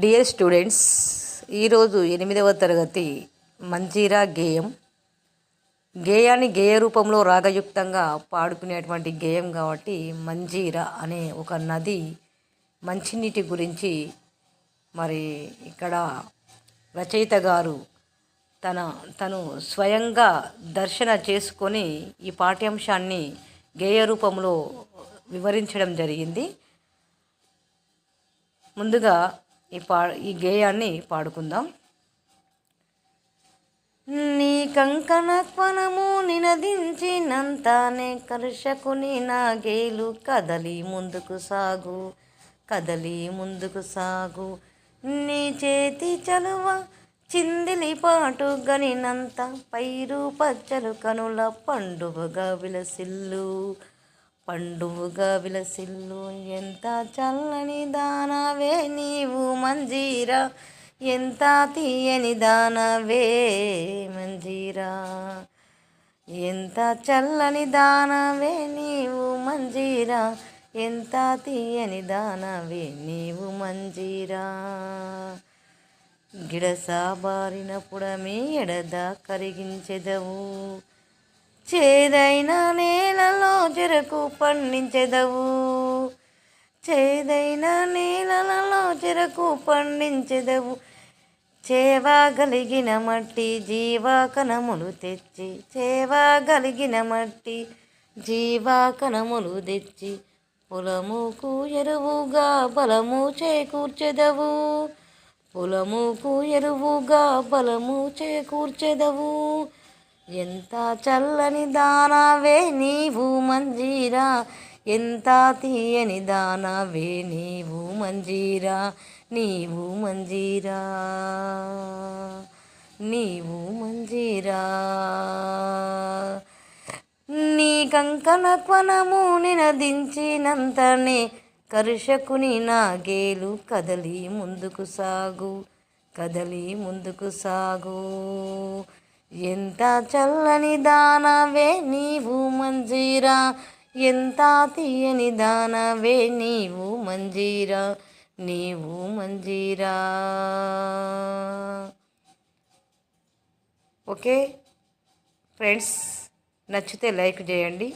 Dear students ఈరోజు ఎనిమిదవ తరగతి మంజీరా గేయం. గేయాన్ని గేయ రూపంలో రాగయుక్తంగా పాడుకునేటువంటి గేయం కాబట్టి మంజీరా అనే ఒక నది మంచినీటి గురించి మరి ఇక్కడ రచయిత గారు తన తను స్వయంగా దర్శన చేసుకొని ఈ పాఠ్యాంశాన్ని గేయ రూపంలో వివరించడం జరిగింది. ముందుగా ఈ పా ఈ గేయాన్ని పాడుకుందాం. నీ కంకణత్వనము నినదించినంతానే కర్షకుని నా గేలు కదలి ముందుకు సాగు కదలి ముందుకు సాగు. నీ చేతి చలువ చిందిలి పాటు గనినంత పైరు పచ్చలు కనుల పండుగగా విలసిల్లు. పండుగ విలసిల్లు ఎంత చల్లని దానవే నీవు మంజీరా? ఎంత తీయని దానవే మంజీరా? ఎంత చల్లని దానవే నీవు మంజీరా? ఎంత తీయని దానవే నీవు మంజీరా? గిడస బారినప్పుడమే ఎడదా కరిగించెదవు. చేదైన నేలలో చెరకు పండించెదవు. చేదైన నేలలో చెరకు పండించెదవు. చేవగలిగిన మట్టి జీవాకనములు తెచ్చి చేవగలిగిన మట్టి జీవాకనములు తెచ్చి పొలముకు ఎరువుగా బలము చేకూర్చెదవు. పొలముకు ఎరువుగా బలము చేకూర్చెదవు. ఎంత చల్లని దానవే నీవు మంజీరా? ఎంత తీయని దానవే నీవు మంజీరా? నీవు మంజీరా? నీవు మంజీరా? నీ కంకణ క్వనము నినదించినంతనే కరుషకుని నాగేలు కదలి ముందుకు సాగు కదలి ముందుకు సాగు. ఎంత చల్లని దానవే నీవు మంజీరా? ఎంత తీయని దానవే నీవు మంజీరా? నీవు మంజీరా. ఓకే? ఫ్రెండ్స్ నచ్చితే లైక్ చేయండి.